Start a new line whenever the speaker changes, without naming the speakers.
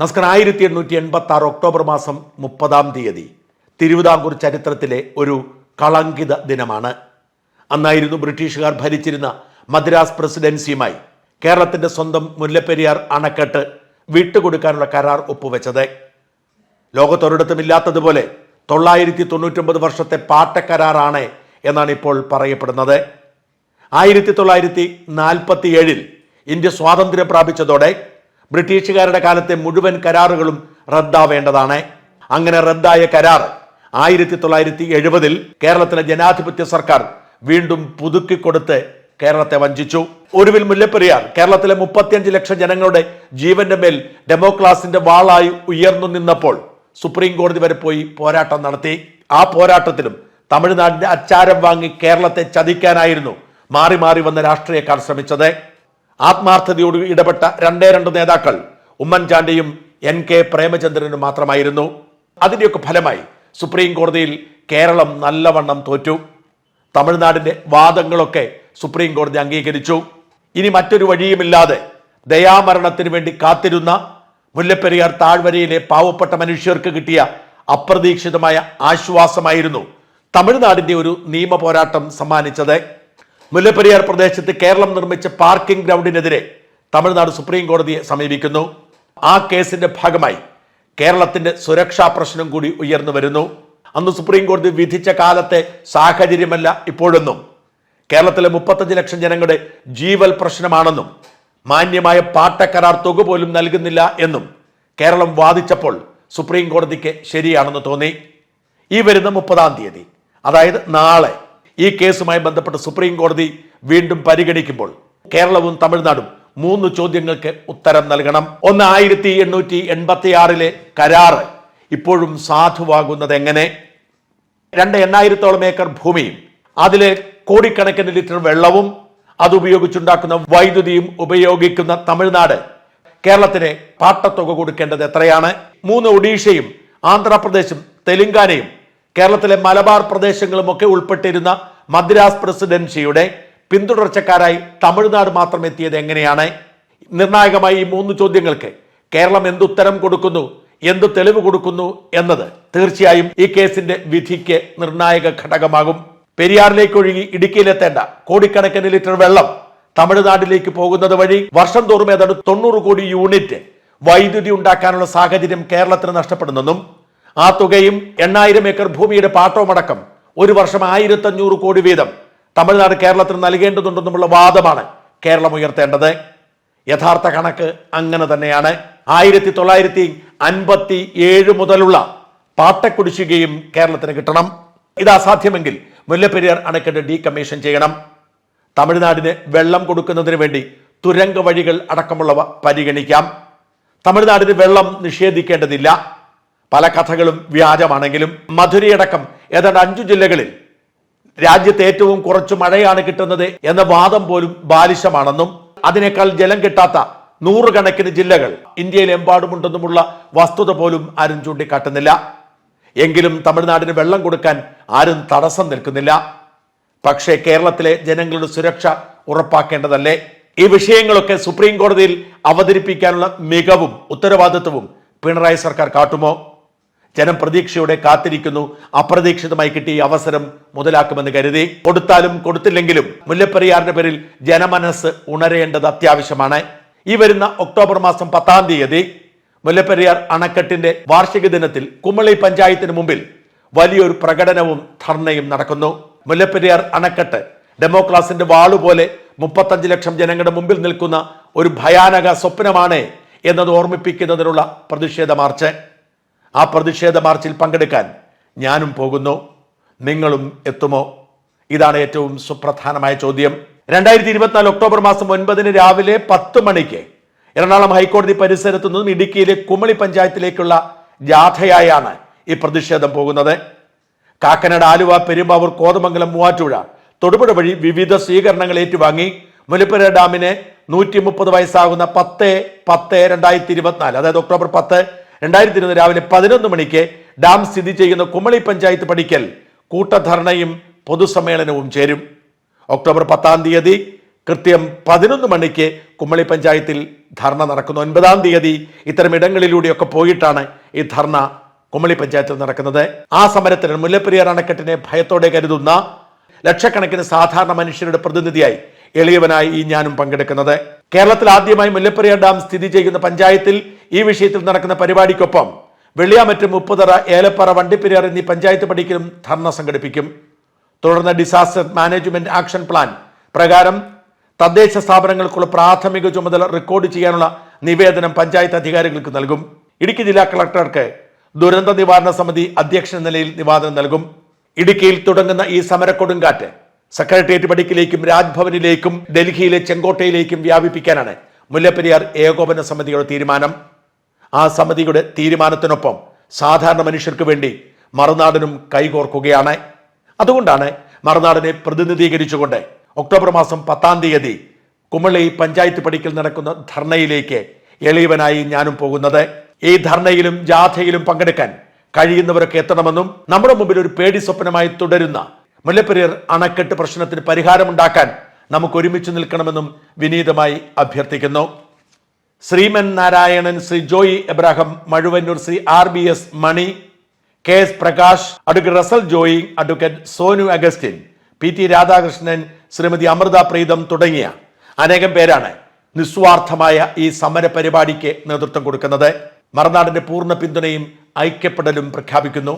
നമസ്കാരം ആയിരത്തി എണ്ണൂറ്റി എൺപത്തി ആറ് ഒക്ടോബർ മാസം മുപ്പതാം തീയതി തിരുവിതാംകൂർ ചരിത്രത്തിലെ ഒരു കളങ്കിത ദിനമാണ്. അന്നായിരുന്നു ബ്രിട്ടീഷുകാർ ഭരിച്ചിരുന്ന മദ്രാസ് പ്രസിഡൻസിയുമായി കേരളത്തിന്റെ സ്വന്തം മുല്ലപ്പെരിയാർ അണക്കെട്ട് വിട്ടുകൊടുക്കാനുള്ള കരാർ ഒപ്പുവെച്ചത്. ലോകത്തൊരിടത്തും ഇല്ലാത്തതുപോലെ തൊള്ളായിരത്തി തൊണ്ണൂറ്റൊമ്പത് വർഷത്തെ പാട്ടക്കരാറാണ് എന്നാണ് ഇപ്പോൾ പറയപ്പെടുന്നത്. ആയിരത്തി തൊള്ളായിരത്തി നാൽപ്പത്തി ഏഴിൽ ഇന്ത്യ സ്വാതന്ത്ര്യം പ്രാപിച്ചതോടെ ബ്രിട്ടീഷുകാരുടെ കാലത്തെ മുഴുവൻ കരാറുകളും റദ്ദാവേണ്ടതാണ്. അങ്ങനെ റദ്ദായ കരാർ ആയിരത്തി തൊള്ളായിരത്തി എഴുപതിൽ കേരളത്തിലെ ജനാധിപത്യ സർക്കാർ വീണ്ടും പുതുക്കിക്കൊടുത്ത് കേരളത്തെ വഞ്ചിച്ചു. ഒടുവിൽ മുല്ലപ്പെരിയാർ കേരളത്തിലെ മുപ്പത്തിയഞ്ച് ലക്ഷം ജനങ്ങളുടെ ജീവന്റെ മേൽ ഡെമോക്ലാസിന്റെ വാളായി ഉയർന്നു നിന്നപ്പോൾ സുപ്രീം കോടതി വരെ പോയി പോരാട്ടം നടത്തി. ആ പോരാട്ടത്തിലും തമിഴ്നാടിന്റെ അച്ചാരം വാങ്ങി കേരളത്തെ ചതിക്കാനായിരുന്നു മാറി മാറി വന്ന രാഷ്ട്രീയക്കാർ ശ്രമിച്ചത്. ആത്മാർത്ഥതയോട് ഇടപെട്ട രണ്ടേ രണ്ട് നേതാക്കൾ ഉമ്മൻചാണ്ടിയും എൻ കെ പ്രേമചന്ദ്രനും മാത്രമായിരുന്നു. അതിന്റെയൊക്കെ ഫലമായി സുപ്രീം കോടതിയിൽ കേരളം നല്ലവണ്ണം തോറ്റു. തമിഴ്നാടിന്റെ വാദങ്ങളൊക്കെ സുപ്രീം കോടതി അംഗീകരിച്ചു. ഇനി മറ്റൊരു വഴിയുമില്ലാതെ ദയാമരണത്തിന് വേണ്ടി കാത്തിരുന്ന മുല്ലപ്പെരിയാർ താഴ്വരയിലെ പാവപ്പെട്ട മനുഷ്യർക്ക് കിട്ടിയ അപ്രതീക്ഷിതമായ ആശ്വാസമായിരുന്നു തമിഴ്നാടിന്റെ ഒരു നിയമ പോരാട്ടം സമ്മാനിച്ചത്. മുല്ലപ്പെരിയാർ പ്രദേശത്ത് കേരളം നിർമ്മിച്ച പാർക്കിംഗ് ഗ്രൗണ്ടിനെതിരെ തമിഴ്നാട് സുപ്രീം കോടതിയെ സമീപിക്കുന്നു. ആ കേസിന്റെ ഭാഗമായി കേരളത്തിന്റെ സുരക്ഷാ പ്രശ്നം കൂടി ഉയർന്നു വരുന്നു. അന്ന് സുപ്രീം കോടതി വിധിച്ച കാലത്തെ സാഹചര്യമല്ല ഇപ്പോഴെന്നും കേരളത്തിലെ മുപ്പത്തഞ്ച് ലക്ഷം ജനങ്ങളുടെ ജീവൽ പ്രശ്നമാണെന്നും മാന്യമായ പാട്ടക്കരാർ തുക പോലും നൽകുന്നില്ല എന്നും കേരളം വാദിച്ചപ്പോൾ സുപ്രീം കോടതിക്ക് ശരിയാണെന്ന് തോന്നി. ഈ വരുന്ന മുപ്പതാം തീയതി അതായത് നാളെ ഈ കേസുമായി ബന്ധപ്പെട്ട് സുപ്രീം കോടതി വീണ്ടും പരിഗണിക്കുമ്പോൾ കേരളവും തമിഴ്നാടും മൂന്ന് ചോദ്യങ്ങൾക്ക് ഉത്തരം നൽകണം. ഒന്ന് ആയിരത്തി എണ്ണൂറ്റി എൺപത്തി ആറിലെ കരാറ് ഇപ്പോഴും സാധുവാകുന്നത് എങ്ങനെ? രണ്ട് എണ്ണായിരത്തോളം ഏക്കർ ഭൂമിയും അതിലെ കോടിക്കണക്കിന് ലിറ്റർ വെള്ളവും അതുപയോഗിച്ചുണ്ടാക്കുന്ന വൈദ്യുതിയും ഉപയോഗിക്കുന്ന തമിഴ്നാട് കേരളത്തിന് പാട്ടത്തുക കൊടുക്കേണ്ടത് എത്രയാണ്? മൂന്ന് ഒഡീഷയും ആന്ധ്രാപ്രദേശും തെലുങ്കാനയും കേരളത്തിലെ മലബാർ പ്രദേശങ്ങളും ഒക്കെ ഉൾപ്പെട്ടിരുന്ന മദ്രാസ് പ്രസിഡൻസിയുടെ പിന്തുടർച്ചക്കാരായി തമിഴ്നാട് മാത്രം എത്തിയത് എങ്ങനെയാണ്? നിർണായകമായി ഈ മൂന്ന് ചോദ്യങ്ങൾക്ക് കേരളം എന്തുത്തരം കൊടുക്കുന്നു എന്ത് തെളിവ് കൊടുക്കുന്നു എന്നത് തീർച്ചയായും ഈ കേസിന്റെ വിധിക്ക് നിർണായക ഘടകമാകും. പെരിയാറിലേക്ക് ഒഴുകി ഇടുക്കിയിലെത്തേണ്ട കോടിക്കണക്കിന് ലിറ്റർ വെള്ളം തമിഴ്നാട്ടിലേക്ക് പോകുന്നത് വഴി വർഷം തോറും ഏതാണ്ട് തൊണ്ണൂറ് കോടി യൂണിറ്റ് വൈദ്യുതി ഉണ്ടാക്കാനുള്ള സാഹചര്യം കേരളത്തിന് നഷ്ടപ്പെടുന്നെന്നും ആ തുകയും എണ്ണായിരം ഏക്കർ ഭൂമിയുടെ പാട്ടവുമടക്കം ഒരു വർഷം ആയിരത്തഞ്ഞൂറ് കോടി വീതം തമിഴ്നാട് കേരളത്തിന് നൽകേണ്ടതുണ്ടെന്നുമുള്ള വാദമാണ് കേരളം ഉയർത്തേണ്ടത്. യഥാർത്ഥ കണക്ക് അങ്ങനെ തന്നെയാണ്. ആയിരത്തി തൊള്ളായിരത്തി അൻപത്തി ഏഴ് മുതലുള്ള പാട്ടക്കുടിശ്ശികയും കേരളത്തിന് കിട്ടണം. ഇത് അസാധ്യമെങ്കിൽ മുല്ലപ്പെരിയാർ അണക്കെട്ട് ഡീകമ്മീഷൻ ചെയ്യണം. തമിഴ്നാടിന് വെള്ളം കൊടുക്കുന്നതിന് വേണ്ടി തുരങ്ക വഴികൾ അടക്കമുള്ളവ പരിഗണിക്കാം. തമിഴ്നാടിന് വെള്ളം നിഷേധിക്കേണ്ടതില്ല. പല കഥകളും വ്യാജമാണെങ്കിലും മധുരയടക്കം ഏതാണ്ട് അഞ്ചു ജില്ലകളിൽ രാജ്യത്ത് ഏറ്റവും കുറച്ച് മഴയാണ് കിട്ടുന്നത് എന്ന വാദം പോലും ബാലിശമാണെന്നും അതിനേക്കാൾ ജലം കിട്ടാത്ത നൂറുകണക്കിന് ജില്ലകൾ ഇന്ത്യയിലെമ്പാടുമുണ്ടെന്നുമുള്ള വസ്തുത പോലും ആരും ചൂണ്ടിക്കാട്ടുന്നില്ല. എങ്കിലും തമിഴ്നാടിന് വെള്ളം കൊടുക്കാൻ ആരും തടസ്സം നിൽക്കുന്നില്ല. പക്ഷേ കേരളത്തിലെ ജനങ്ങളുടെ സുരക്ഷ ഉറപ്പാക്കേണ്ടതല്ലേ? ഈ വിഷയങ്ങളൊക്കെ സുപ്രീം കോടതിയിൽ അവതരിപ്പിക്കാനുള്ള മികവും ഉത്തരവാദിത്വവും പിണറായി സർക്കാർ കാട്ടുമോ? ജനം പ്രതീക്ഷയോടെ കാത്തിരിക്കുന്നു. അപ്രതീക്ഷിതമായി കിട്ടിയ അവസരം മുതലാക്കുമെന്ന് കരുതി. കൊടുത്താലും കൊടുത്തില്ലെങ്കിലും മുല്ലപ്പെരിയാറിന്റെ പേരിൽ ജനമനസ് ഉണരേണ്ടത് അത്യാവശ്യമാണ്. ഈ വരുന്ന ഒക്ടോബർ മാസം പത്താം തീയതി മുല്ലപ്പെരിയാർ അണക്കെട്ടിന്റെ വാർഷിക ദിനത്തിൽ കുമളി പഞ്ചായത്തിന് മുമ്പിൽ വലിയൊരു പ്രകടനവും ധർണയും നടക്കുന്നു. മുല്ലപ്പെരിയാർ അണക്കെട്ട് ഡെമോക്രാസിന്റെ വാളുപോലെ മുപ്പത്തഞ്ച് ലക്ഷം ജനങ്ങളുടെ മുമ്പിൽ നിൽക്കുന്ന ഒരു ഭയാനക സ്വപ്നമാണ് എന്നത് ഓർമ്മിപ്പിക്കുന്നതിനുള്ള പ്രതിഷേധ മാർച്ച്. ആ പ്രതിഷേധ മാർച്ചിൽ പങ്കെടുക്കാൻ ഞാനും പോകുന്നു. നിങ്ങളും എത്തുമോ? ഇതാണ് ഏറ്റവും സുപ്രധാനമായ ചോദ്യം. രണ്ടായിരത്തി ഇരുപത്തിനാല് ഒക്ടോബർ മാസം ഒൻപതിന് രാവിലെ പത്ത് മണിക്ക് എറണാകുളം ഹൈക്കോടതി പരിസരത്തു നിന്നും ഇടുക്കിയിലെ കുമളി പഞ്ചായത്തിലേക്കുള്ള ജാഥയായാണ് ഈ പ്രതിഷേധം പോകുന്നത്. കാക്കനാട് ആലുവ പെരുമ്പാവൂർ കോതമംഗലം മൂവാറ്റുപുഴ തൊടുപുഴ വഴി വിവിധ സ്വീകരണങ്ങൾ ഏറ്റുവാങ്ങി. മുലപ്പുര ഡാമിന് നൂറ്റി മുപ്പത് വയസ്സാകുന്ന പത്ത് പത്ത് രണ്ടായിരത്തി ഇരുപത്തിനാല് അതായത് ഒക്ടോബർ പത്ത് രണ്ടായിരത്തി ഇരുപത് രാവിലെ പതിനൊന്ന് മണിക്ക് ഡാം സ്ഥിതി ചെയ്യുന്ന കുമളി പഞ്ചായത്ത് പടിക്കൽ കൂട്ടധർണയും പൊതുസമ്മേളനവും ചേരും. ഒക്ടോബർ പത്താം തീയതി കൃത്യം പതിനൊന്ന് മണിക്ക് കുമളി പഞ്ചായത്തിൽ ധർണ നടക്കുന്നു. ഒൻപതാം തീയതി ഇത്തരം ഇടങ്ങളിലൂടെയൊക്കെ പോയിട്ടാണ് ഈ ധർണ കുമളി പഞ്ചായത്തിൽ നടക്കുന്നത്. ആ സമരത്തിന് മുല്ലപ്പെരിയാർ അണക്കെട്ടിനെ ഭയത്തോടെ കരുതുന്ന ലക്ഷക്കണക്കിന് സാധാരണ മനുഷ്യരുടെ പ്രതിനിധിയായി എളിയവനായി ഈ ഞാനും പങ്കെടുക്കുന്നത്. കേരളത്തിൽ ആദ്യമായി മുല്ലപ്പെരിയാർ ഡാം സ്ഥിതി ചെയ്യുന്ന പഞ്ചായത്തിൽ ഈ വിഷയത്തിൽ നടക്കുന്ന പരിപാടിക്കൊപ്പം വെള്ളിയാമറ്റ് മുപ്പതറ ഏലപ്പാറ വണ്ടിപ്പെരിയാർ എന്നീ പഞ്ചായത്ത് പടിക്കലും ധർണ സംഘടിപ്പിക്കും. തുടർന്ന് ഡിസാസ്റ്റർ മാനേജ്മെന്റ് ആക്ഷൻ പ്ലാൻ പ്രകാരം തദ്ദേശ സ്ഥാപനങ്ങൾക്കുള്ള പ്രാഥമിക ചുമതല റെക്കോർഡ് ചെയ്യാനുള്ള നിവേദനം പഞ്ചായത്ത് അധികാരികൾക്ക് നൽകും. ഇടുക്കി ജില്ലാ കളക്ടർക്ക് ദുരന്ത നിവാരണ സമിതി അധ്യക്ഷ നിലയിൽ നിവാദനം നൽകും. ഇടുക്കിയിൽ തുടങ്ങുന്ന ഈ സമരക്കൊടുങ്കാറ്റ് സെക്രട്ടേറിയറ്റ് പടിക്കിലേക്കും രാജ്ഭവനിലേക്കും ഡൽഹിയിലെ ചെങ്കോട്ടയിലേക്കും വ്യാപിപ്പിക്കാനാണ് മുല്ലപ്പെരിയാർ ഏകോപന സമിതിയുടെ തീരുമാനം. ആ സമിതിയുടെ തീരുമാനത്തിനൊപ്പം സാധാരണ മനുഷ്യർക്ക് വേണ്ടി മറുനാടനും കൈകോർക്കുകയാണ്. അതുകൊണ്ടാണ് മറുനാടിനെ പ്രതിനിധീകരിച്ചുകൊണ്ട് ഒക്ടോബർ മാസം പത്താം തീയതി കുമളി പഞ്ചായത്ത് പടിക്കൽ നടക്കുന്ന ധർണയിലേക്ക് എളിയവനായി ഞാനും പോകുന്നത്. ഈ ധർണയിലും ജാഥയിലും പങ്കെടുക്കാൻ കഴിയുന്നവരൊക്കെ എത്തണമെന്നും നമ്മുടെ മുമ്പിൽ ഒരു പേടി സ്വപ്നമായി തുടരുന്ന മുല്ലപ്പെരിയർ അണക്കെട്ട് പ്രശ്നത്തിന് പരിഹാരമുണ്ടാക്കാൻ നമുക്ക് ഒരുമിച്ച് നിൽക്കണമെന്നും വിനീതമായി അഭ്യർത്ഥിക്കുന്നു. Sriman Narayanan Shri Joy Abraham Mazhuvannoor Shri R B S Mani K S Prakash advocate Russel Joy advocate Sonu Augustine P T Radhakrishnan Shrimati Amritha Preetham തുടങ്ങിയ അനേകം പേരാണ് നിസ്വാർത്ഥമായ ഈ സമര പരിപാടിക്ക് നേതൃത്വം കൊടുക്കുന്നത്. മറുനാടിന്റെ പൂർണ പിന്തുണയും ഐക്യപ്പെടലും പ്രഖ്യാപിക്കുന്നു.